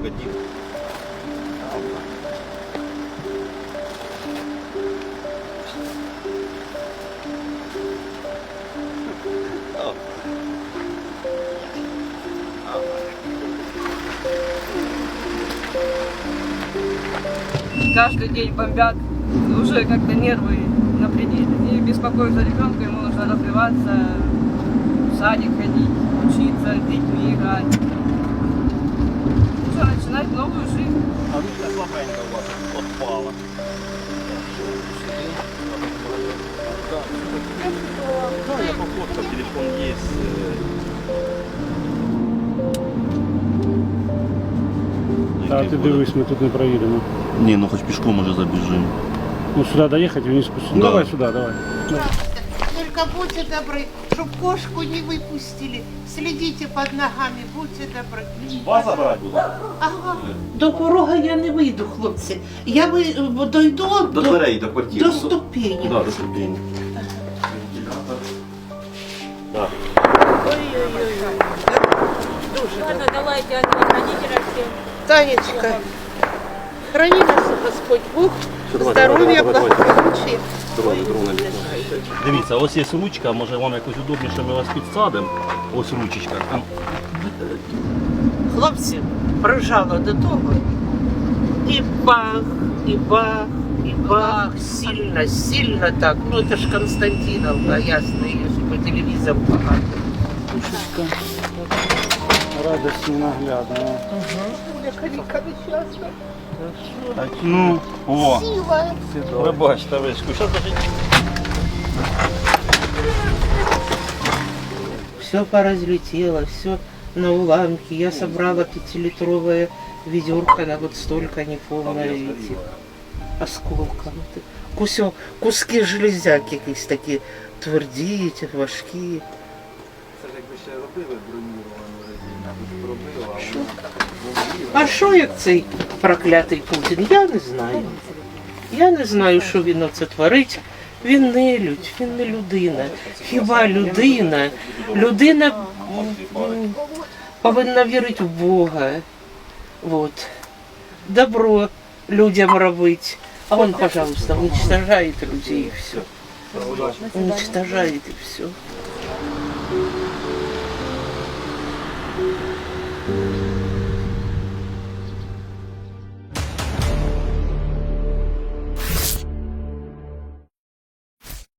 годин. Каждый день бомбят, уже как-то нервы на пределе. И беспокоюсь за ребенка, ему нужно развиваться, в садик ходить, учиться, с детьми играть. я пофоткал, телефон есть. Та ти дивись, ми тут не проїдемо. Ні, ну хоч пішком може забіжимо. Ну сюди доїхати, вниз спустити. Ну Да. давай сюди, давай. Только будьте добры, чтоб кошку не выпустили. Следите под ногами, будьте добры. Вас забрати буде? Ага. До порога я не вийду, хлопці. Я ви, бо дойду До дверей, до квартири. до ступені. Да, до ступені. Да. Ой-ой-ой. Дуже Ладно, добре. давайте, ангел хранителя всем. Танечка, храни нас Господь Бог, здоров'я, давай, давай, давай. благополуччя. Дрон, дрон, Дивіться, ось є ручка, може вам якось удобніше ми вас підсадимо. Ось ручечка. Там Хлопці, прижало до того. І бах, і бах, і бах, сильно, сильно так. Ну це ж Константиновка, ясно, її ж по телевізору багато. Радость ненаглядна. Яка нещасна. Ну, О, Сіла. ви бачите, вишку. Зараз даже Все поразлетело, все на уламки. Я собрала пятилитровое ведерко на вот столько неполное этих осколков. Кусок, куски железяк якісь такі тверді, ті, важкі. А що як цей проклятий Путін? Я не знаю. Я не знаю, що він оце творить. Він не людь, він не людина. Хіба людина? Людина м, повинна вірити в Бога. Вот. Добро людям робити. А он, пожалуйста, уничтожает людей и все. Уничтожает и все.